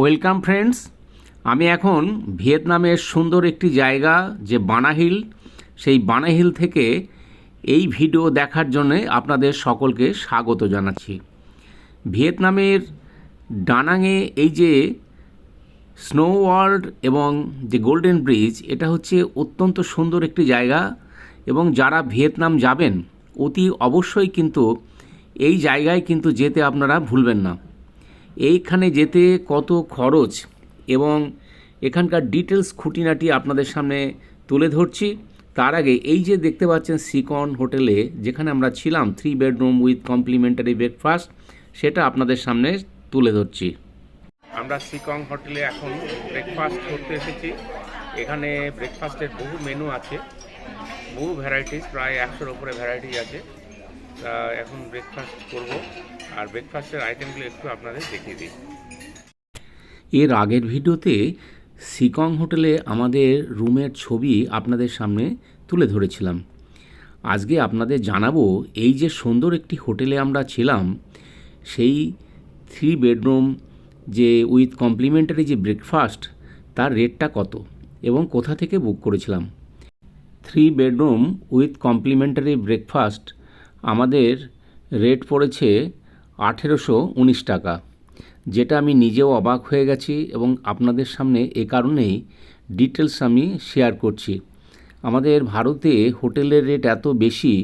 Welcome friends, আমি এখন ভিয়েতনামের সুন্দর একটি জায়গা, যে বানাহিল সেই বানাহিল থেকে এই ভিডিও দেখার জন্যে আপনাদের সকলকে স্বাগত জানাচ্ছি। ভিয়েতনামের ডানাংয়ে এই যে স্নো ওয়ার্ল্ড এবং যে গোল্ডেন ব্রিজ, এটা হচ্ছে অত্যন্ত সুন্দর একটি জায়গা এবং যারা ভিয়েতনাম যাবেন, অতি অবশ্যই কিন্তু এই জায়গায় কিন্তু যেতে আপনারা ভুলবেন না। এইখানে যেতে কত খরচ এবং এখানকার ডিটেলস খুঁটিনাটি আপনাদের সামনে তুলে ধরছি। তার আগে এই যে দেখতে পাচ্ছেন সিকন হোটেলে, যেখানে আমরা ছিলাম three bedroom with complimentary breakfast সেটা আপনাদের সামনে তুলে ধরছি। আমরা সিকং হোটেলে এখন ব্রেকফাস্ট করতে এসেছি। এখানে ব্রেকফাস্টের বহু মেনু আছে, বহু ভ্যারাইটিস প্রায় একশোর ওপরে ভ্যারাইটিস আছে। এখন ব্রেকফাস্ট করব। আর ব্রেকফাস্টের আইটেমগুলো একটু আপনাদের দেখিয়ে দিই। এর আগের ভিডিওতে সিকং হোটেলে আমাদের রুমের ছবি আপনাদের সামনে তুলে ধরেছিলাম। আজকে আপনাদের জানাব এই যে সুন্দর একটি হোটেলে আমরা ছিলাম, সেই থ্রি বেডরুম যে উইথ কমপ্লিমেন্টারি যে ব্রেকফাস্ট তার রেটটা কত এবং কোথা থেকে বুক করেছিলাম? Three bedroom with complimentary breakfast আমাদের রেট পড়েছে আঠেরোশো উনিশ টাকা। যেটা আমি নিজেও অবাক হয়ে গেছি এবং আপনাদের সামনে এ কারণেই ডিটেলস আমি শেয়ার করছি। আমাদের ভারতে হোটেলের রেট এত বেশি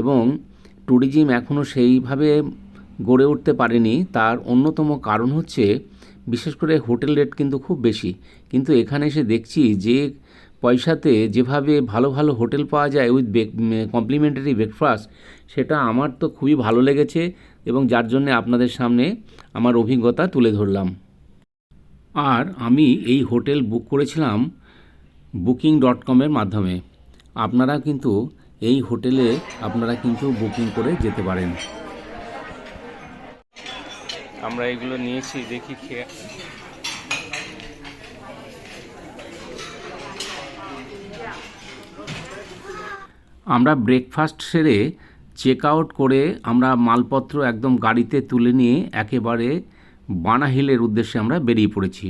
এবং ট্যুরিজম এখনও সেইভাবে গড়ে উঠতে পারেনি, তার অন্যতম কারণ হচ্ছে বিশেষ করে হোটেল রেট কিন্তু খুব বেশি। কিন্তু এখানে এসে দেখছি যে পয়সাতে যেভাবে ভালো ভালো হোটেল পাওয়া যায় উইথ কমপ্লিমেন্টারি ব্রেকফাস্ট, সেটা আমার তো খুবই ভালো লেগেছে। এবং যার জন্য আপনাদের সামনে আমার অভিজ্ঞতা তুলে ধরলাম। আর আমি এই হোটেল বুক করেছিলাম বুকিং ডট কমের মাধ্যমে। আপনারা কিন্তু এই হোটেলে আপনারা কিন্তু বুকিং করে যেতে পারেন। আমরা এগুলো নিয়েছি দেখি খেয়ে। আমরা ব্রেকফাস্ট সেরে চেক আউট করে আমরা মালপত্র একদম গাড়িতে তুলে নিয়ে একেবারে বানাহিলের উদ্দেশ্যে আমরা বেরিয়ে পড়েছি।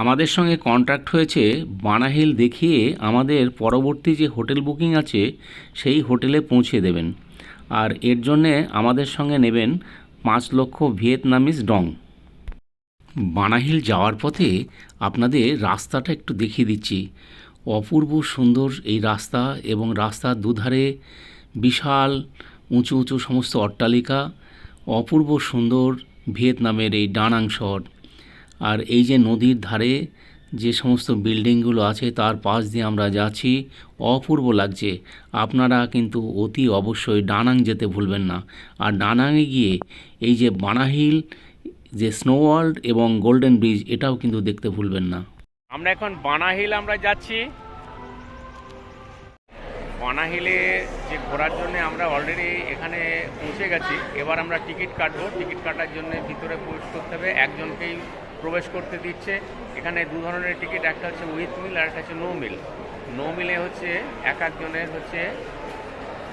আমাদের সঙ্গে কন্ট্যাক্ট হয়েছে বানাহিল দেখিয়ে আমাদের পরবর্তী যে হোটেল বুকিং আছে সেই হোটেলে পৌঁছে দেবেন। আর এর জন্যে আমাদের সঙ্গে নেবেন পাঁচ লক্ষ ভিয়েতনামিজ ডং। বানাহিল যাওয়ার পথে আপনাদের রাস্তাটা একটু দেখিয়ে দিচ্ছি। অপূর্ব সুন্দর এই রাস্তা এবং রাস্তার দুধারে বিশাল, উঁচু উঁচু সমস্ত অট্টালিকা, অপূর্ব সুন্দর ভিয়েতনামের এই ডানাং শহর। আর এই যে নদীর ধারে যে সমস্ত বিল্ডিংগুলো আছে, তার পাশ দিয়ে আমরা যাচ্ছি, অপূর্ব লাগছে। আপনারা কিন্তু অতি অবশ্যই ডানাং যেতে ভুলবেন না। আর ডানাংয়ে গিয়ে এই যে বানাহিল, যে স্নো ওয়ার্ল্ড এবং গোল্ডেন ব্রিজ এটাও কিন্তু দেখতে ভুলবেন না। আমরা এখন বানাহিল আমরা যাচ্ছি। বানাহিলে যে ঘোরার জন্য আমরা অলরেডি এখানে পৌঁছে গেছি, এবার আমরা টিকিট কাটবো। টিকিট কাটার জন্য ভিতরে প্রবেশ করতে হবে। একজনকেই প্রবেশ করতে দিচ্ছে। এখানে দু ধরনের টিকিট, একটা হচ্ছে উইথ মিল আর একটা হচ্ছে নো মিল নো মিলে হচ্ছে এক একজনের হচ্ছে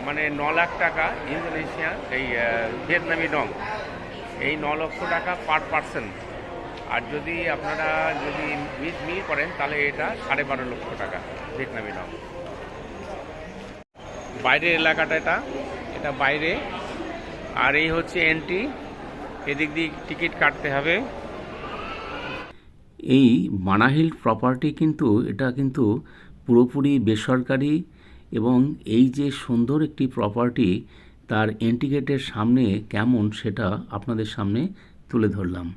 মানে ন লাখ টাকা ইন্দোনেশিয়া, এই ভিয়েতনামি ডং এই ন লক্ষ টাকা পার পার্সন আর যদি আপনারা যদি উইথ মিল করেন, তাহলে এটা সাড়ে বারো লক্ষ টাকা ভিয়েতনামি ডং বাইরের এলাকাটা এটা এটা বাইরে। আর এই হচ্ছে এন্ট্রি এদিক দিয়ে টিকিট কাটতে হবে। এই বানাহিল প্রপার্টি কিন্তু এটা কিন্তু পুরোপুরি বেসরকারি এবং এই যে সুন্দর একটি প্রপার্টি তার এন্টিগেটের সামনে কেমন সেটা আপনাদের সামনে তুলে ধরলাম।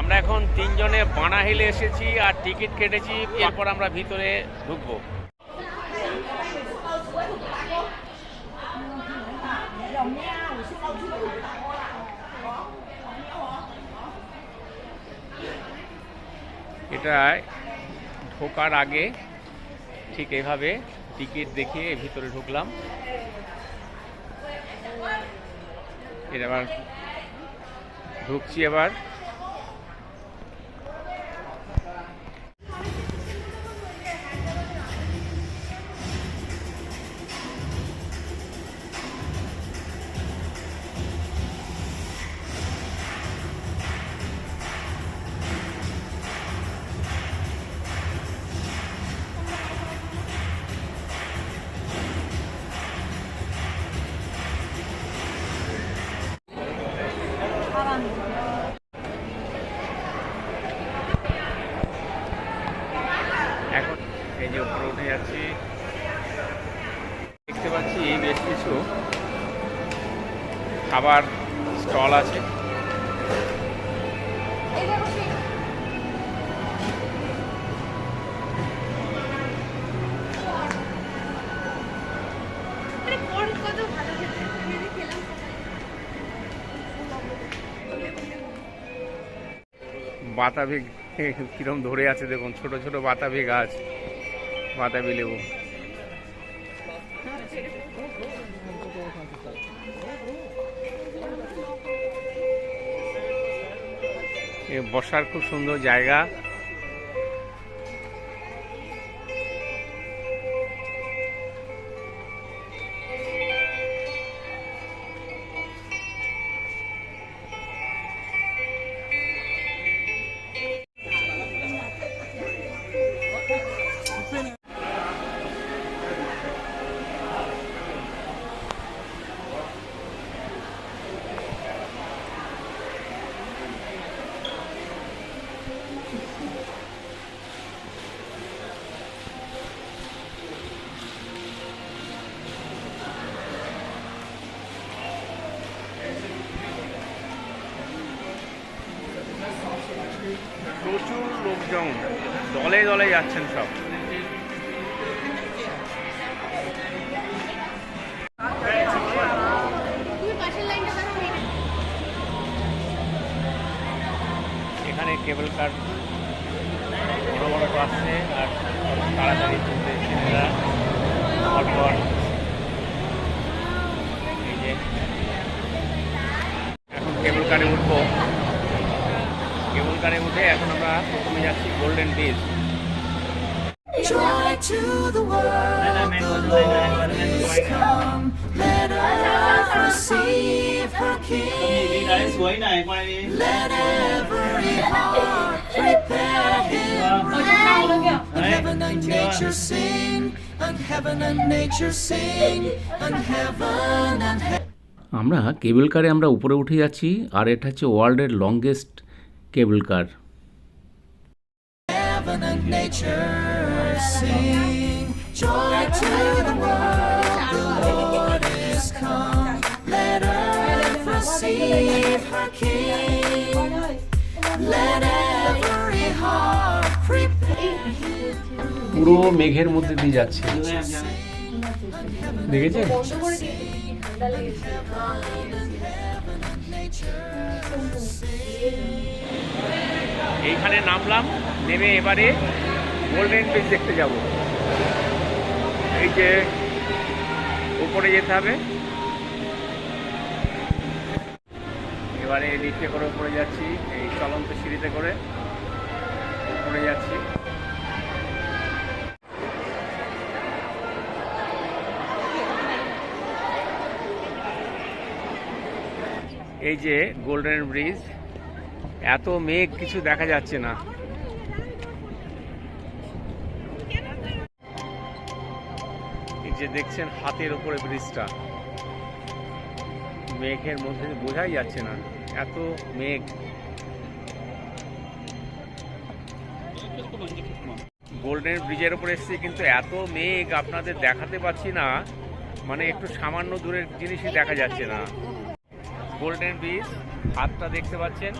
আমরা এখন তিনজনে বানাহিলে এসেছি আর টিকিট কেটেছি এরপর আমরা ভিতরে ঢুকবো। এটা ঢোকার আগে ঠিক এভাবে টিকিট দেখিয়ে ভিতরে ঢুকলাম। এটা এবার ঢুকছি এবার যে উপরে উঠে যাচ্ছি। দেখতে পাচ্ছি এই বেশ কিছু খাবার স্টল আছে। বাতাবি কিরম ধরে আছে দেখুন, ছোট ছোট বাতাবি গাছ। বাতাবি লেবু। বসার খুব সুন্দর জায়গা। দলে দলে যাচ্ছেন সব। এখানে কেবল কার বড় বড় আসছে আর তাড়াতাড়ি তুলতে এখন কেবল কারে উঠবো। কেবল কারে উঠে এখন আমরা প্রথমে যাচ্ছি golden beach come, let us receive her King. Let every heart prepare Him. And heaven and nature sing, and heaven and nature sing, and heaven and heaven. আমরা কেবল কারে আমরা উপরে উঠে যাচ্ছি আর এটা হচ্ছে ওয়ার্ল্ডের longest cable car Joy to her King. Let every heart prepare. পুরো মেঘের মধ্যে দিয়ে যাচ্ছে দেখেছেন এইখানে নামলাম নেমে এবারে গোল্ডেন বিচ দেখতে যাব এই যে উপরে যেতে হবে এবারে লিফটে করে উপরে যাচ্ছি, এই চলন্ত সিঁড়িতে করে উপরে যাচ্ছি। এই যে গোল্ডেন ব্রিজ এত মেঘ, কিছু দেখা যাচ্ছে না। এই যে দেখছেন হাতের ওপরে ব্রিজটা মেঘের মধ্যে বোঝাই যাচ্ছে না। এত মেঘ। গোল্ডেন ব্রিজের উপর এসেছি কিন্তু এত মেঘ আপনাদের দেখাতে পাচ্ছি না। মানে একটু সামান্য দূরের জিনিসই দেখা যাচ্ছে না। গোল্ডেন ব্রিজ হাতটা দেখতে পাচ্ছেন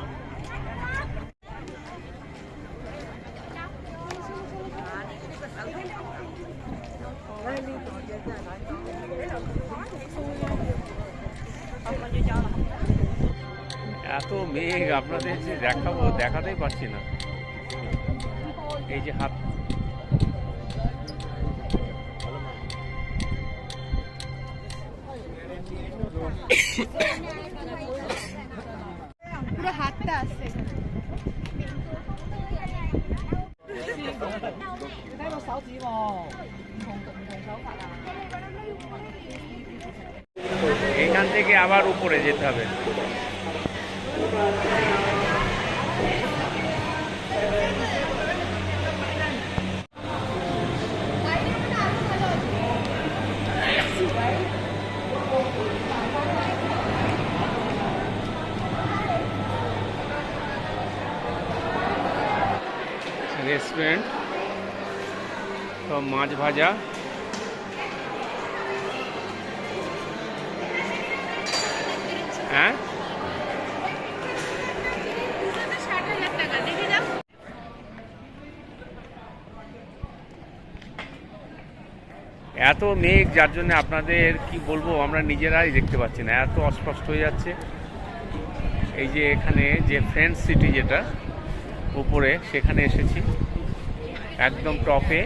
এত মেঘ আপনাদের যে দেখাবো দেখাতেই পাচ্ছি না। এই যে হাত। পুরো হাতটা এখান থেকে আবার উপরে যেতে হবে। রেস্টুরেন্ট সব মাছ ভাজা। হ্যাঁ? এত মেঘ, যার জন্য আপনাদের কি বলব, আমরা নিজেরাই দেখতে পাচ্ছি না। এত অস্পষ্ট হয়ে যাচ্ছে। এই যে এখানে যে ফ্রেন্ড সিটি যেটা, উপরে, সেখানে এসেছি। একদম টপে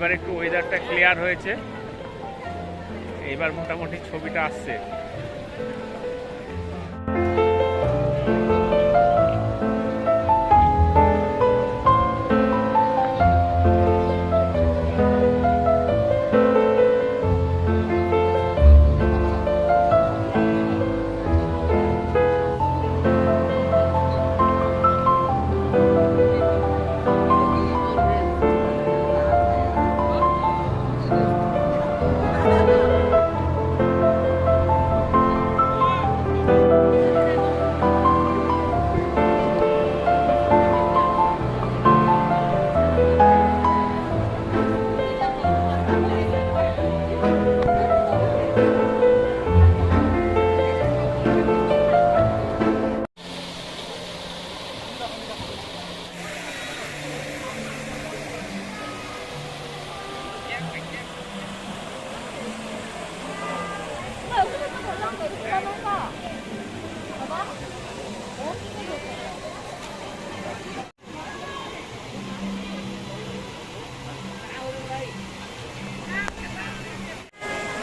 এইবার একটু ওয়েদারটা ক্লিয়ার হয়েছে। এইবার মোটামুটি ছবিটা আসছে।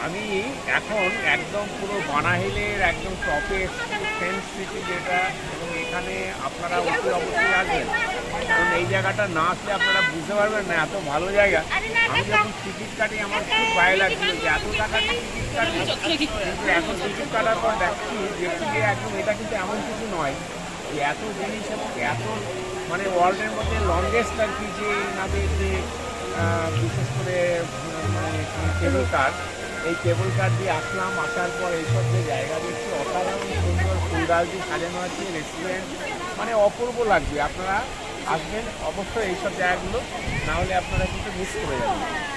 আমি এখন একদম পুরো বানাহিলের একদম টপে ফেন্স সিটি যেটা এখানে আপনারা অতি অবশ্যই আসবেন। কারণ এই জায়গাটা না আসলে আপনারা বুঝতে পারবেন না, এত ভালো জায়গা। আমি যখন টিকিট কাটি আমার খুব ভয় লাগছিল যে এত টাকা টিকিট কাটি কিন্তু এখন টিকিট কাটার পর দেখছি যে একদম এটা কিন্তু এমন কিছু নয় যে এত জিনিস এবং এত মানে ওয়ার্ল্ডের মধ্যে লংগেস্ট আর কি যে এনাদের যে বিশেষ করে মানে কেবল কার এই কেবল কার দিয়ে আসলাম, আসার পর এইসব যে জায়গা দেখছি, অসাধারণ দিয়ে সাজানো আছে রেস্টুরেন্ট মানে অপূর্ব লাগবে। আপনারা আসবেন, অবশ্যই এইসব জায়গাগুলো নাহলে আপনারা কিন্তু মিস করে যাবেন।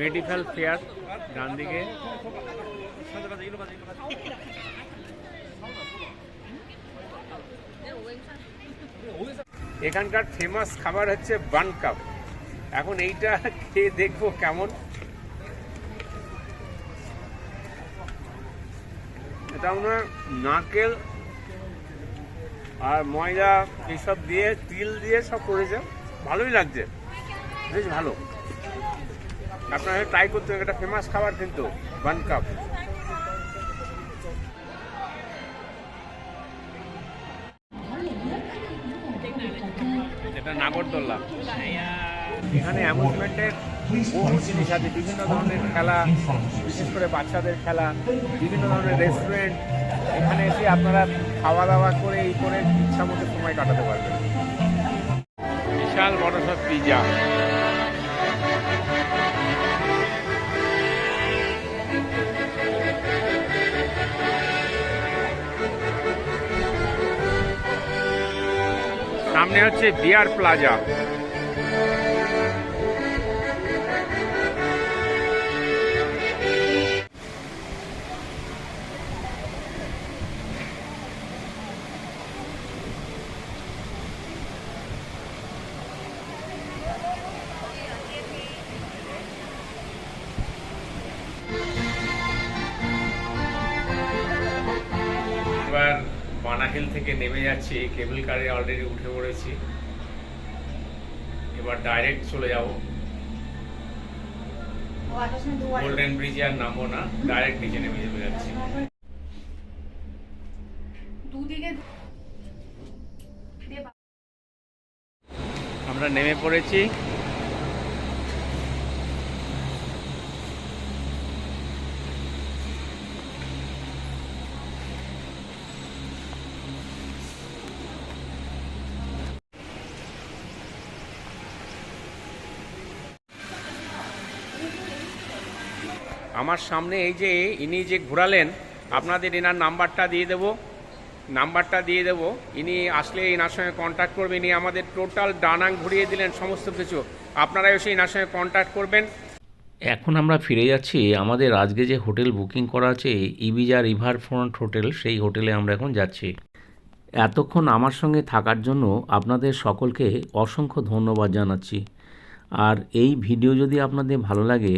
মেডিকেল ফেয়ার, ডান দিকে। এখানকার ফেমাস খাবার হচ্ছে বান কাপ। এখন এইটা খেয়ে দেখব কেমন। এটা আমরা নারকেল আর ময়দা এইসব দিয়ে, তিল দিয়ে সব করেছে। ভালোই লাগছে। বেশ ভালো। আপনারা ট্রাই করতে এটা ফেমাস খাবার কিন্তু ওয়ান কাপ এটা নাগরদোল্লা। এখানে অ্যামুজমেন্টের বহু জিনিস আছে, বিভিন্ন ধরনের খেলা, বিশেষ করে বাচ্চাদের খেলা, বিভিন্ন ধরনের রেস্টুরেন্ট এখানে এসে আপনারা খাওয়া দাওয়া করে, এই করে ইচ্ছা মতো সময় কাটাতে পারবেন। বিশাল বড় সব পিজা সামনে হচ্ছে বিয়ার প্লাজা। বানাহিল থেকে নেমে যাচ্ছি কেবল কারে অলরেডি উঠে পড়েছি। এবার ডাইরেক্ট চলে যাব। গোল্ডেন ব্রিজে আর নামবো না ডাইরেক্ট নিচে নেমে যাবে যাচ্ছি। দুদিকে আমরা নেমে পড়েছি। আমার সামনে এই যে ইনি যে ঘোরালেন, আপনাদের এনার নাম্বারটা দিয়ে দেবো। নাম্বারটা দিয়ে দেবো। ইনি আসলে এনার সঙ্গে কন্ট্যাক্ট করবেন। ইনি আমাদের টোটাল ডানাং ঘুরিয়ে দিলেন সমস্ত কিছু। আপনারা এসে এনার সঙ্গে কন্ট্যাক্ট করবেন। এখন আমরা ফিরে যাচ্ছি। আমাদের আজকে যে হোটেল বুকিং করা আছে, ইবিজা রিভার ফ্রন্ট হোটেল, সেই হোটেলে আমরা এখন যাচ্ছি। এতক্ষণ আমার সঙ্গে থাকার জন্য আপনাদের সকলকে অসংখ্য ধন্যবাদ জানাচ্ছি। আর এই ভিডিও যদি আপনাদের ভালো লাগে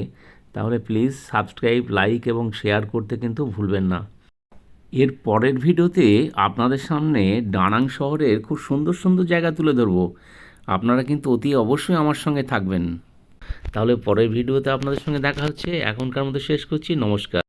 তাহলে প্লিজ সাবস্ক্রাইব লাইক এবং শেয়ার করতে কিন্তু ভুলবেন না। এর পরের ভিডিওতে আপনাদের সামনে ডানাং শহরের খুব সুন্দর সুন্দর জায়গা তুলে ধরব। আপনারা কিন্তু অতি অবশ্যই আমার সঙ্গে থাকবেন। তাহলে পরের ভিডিওতে আপনাদের সঙ্গে দেখা হচ্ছে। এখনকার মতো শেষ করছি। নমস্কার।